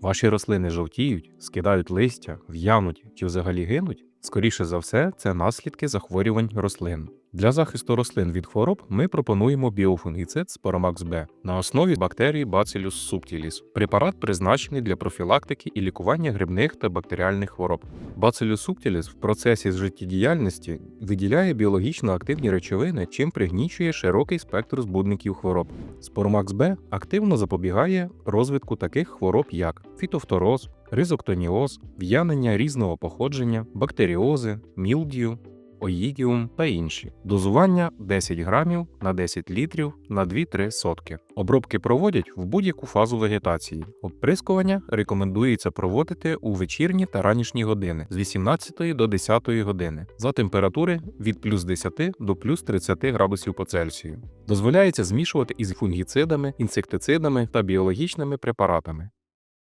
ваші рослини жовтіють, скидають листя, в'януть чи взагалі гинуть, скоріше за все, це наслідки захворювань рослин. Для захисту рослин від хвороб ми пропонуємо біофунгіцид Sporomax B на основі бактерії Bacillus subtilis. Препарат призначений для профілактики і лікування грибних та бактеріальних хвороб. Bacillus subtilis в процесі життєдіяльності виділяє біологічно активні речовини, чим пригнічує широкий спектр збудників хвороб. Sporomax B активно запобігає розвитку таких хвороб, як фітофтороз, ризоктоніоз, в'янення різного походження, бактеріози, мілдію, оїдіум та інші. Дозування 10 грамів на 10 літрів на 2-3 сотки. Обробки проводять в будь-яку фазу вегетації. Оприскування рекомендується проводити у вечірні та ранішні години з 18 до 10 години за температури від плюс 10 до плюс 30 градусів по Цельсію. Дозволяється змішувати із фунгіцидами, інсектицидами та біологічними препаратами.